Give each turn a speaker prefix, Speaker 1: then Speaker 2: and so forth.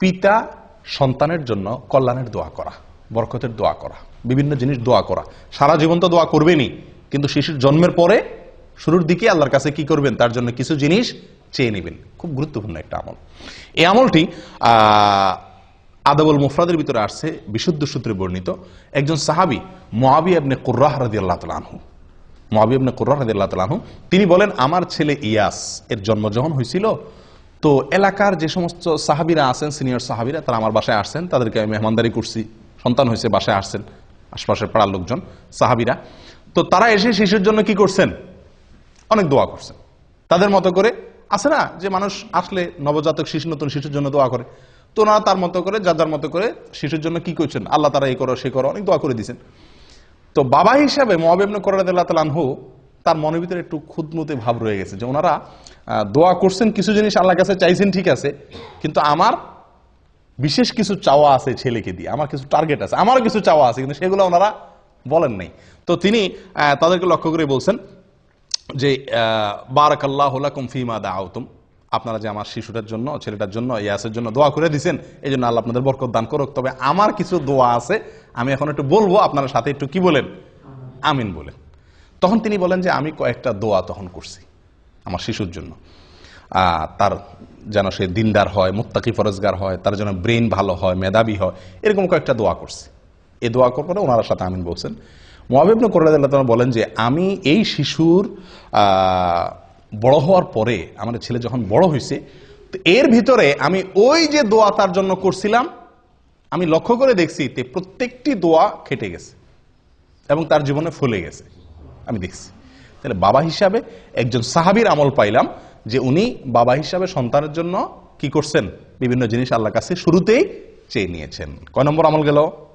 Speaker 1: পিতা সন্তানের জন্য কল্যাণের দোয়া করা, বরকতের দোয়া করা, বিভিন্ন জিনিস দোয়া করা। সারা জীবন তো দোয়া করবেনই, কিন্তু শিশুর জন্মের পরে শুরুর দিকে আল্লাহর কাছে কি করবেন? তার জন্য কিছু জিনিস চেয়ে নেবেন। খুব গুরুত্বপূর্ণ একটা আমল। এই আমলটি আদাবুল মুফরাদের ভিতরে আসছে, বিশুদ্ধ সূত্রে বর্ণিত। একজন সাহাবি মোয়াবি আবনে কুর্রাহ রাদিয়াল্লাহু তাআলা আনহু। মোয়াবি আবনে কুর্রাহ রাদিয়াল্লাহু তাআলা আনহু, তিনি বলেন, আমার ছেলে ইয়াস, এর জন্ম যখন হয়েছিল তো এলাকার যে সমস্ত সাহাবিরা আছেন সিনিয়র সাহাবিরা, তারা আমার বাসায় আসছেন। তাদেরকে আমি মেহমানদারি করছি। সন্তান হয়েছে, বাসায় আসছেন, আশপাশের পাড়ার লোকজন, সাহাবিরা। তো তারা এসে শিশুর জন্য কি করছেন? অনেক দোয়া করছেন। তাদের মতো করে আছে না যে মানুষ আসলে নবজাতক শিশু, নতুন শিশুর জন্য দোয়া করে। তো ওনারা তার মতো করে, যার যার মতো করে শিশুর জন্য কি করছেন? আল্লাহ তারা এই করো, সে করো, অনেক দোয়া করে দিয়েছেন। তো বাবা হিসাবে মহাবেবন করাদু তার মনের ভিতরে একটু খুদমুতে ভাব রয়ে গেছে যে ওনারা দোয়া করছেন, কিছু জিনিস আল্লাহর কাছে চাইছেন, ঠিক আছে, কিন্তু আমার বিশেষ কিছু চাওয়া আছে ছেলেকে দিয়ে, আমার কিছু টার্গেট আছে, আমারও কিছু চাওয়া আছে, কিন্তু সেগুলো ওনারা বলেন নাই। তো তিনি তাদেরকে লক্ষ্য করে বলছেন যে বারাক আল্লাহ ফিমা দাউতুম আপনারা যে আমার শিশুটার জন্য, ছেলেটার জন্য, ইয়াসের জন্য দোয়া করে দিছেন এই জন্য আল্লাহ আপনাদের বরকত দান করুক, তবে আমার কিছু দোয়া আছে, আমি এখন একটু বলব, আপনার সাথে একটু কি বলেন? আমিন বলেন। তখন তিনি বলেন যে, আমি কয়েকটা দোয়া তখন করছি আমার শিশুর জন্য। তার যেন সে দিনদার হয়, মুত্তাকি ফরজগার হয়, তার যেন ব্রেন ভালো হয়, মেধাবী হয়, এরকম কয়েকটা দোয়া করছি। এ দোয়া করার পরে ওনার সাথে আমিন বলছেন। মোয়াবিবন করল্লাহ বলেন যে, আমি এই শিশুর বড় হওয়ার পরে আমাদের ছেলে যখন বড় হয়েছে তো এর ভিতরে আমি ওই যে দোয়া তার জন্য করছিলাম, আমি লক্ষ্য করে দেখছি তে প্রত্যেকটি দোয়া খেটে গেছে এবং তার জীবনে ফুলে গেছে। আমি দেখছি। তাহলে বাবা হিসাবে একজন সাহাবির আমল পাইলাম যে উনি বাবা হিসাবে সন্তানের জন্য কি করছেন? বিভিন্ন জিনিস আল্লাহ কাছে শুরুতেই চেয়ে নিয়েছেন। কয় নম্বর আমল গেল?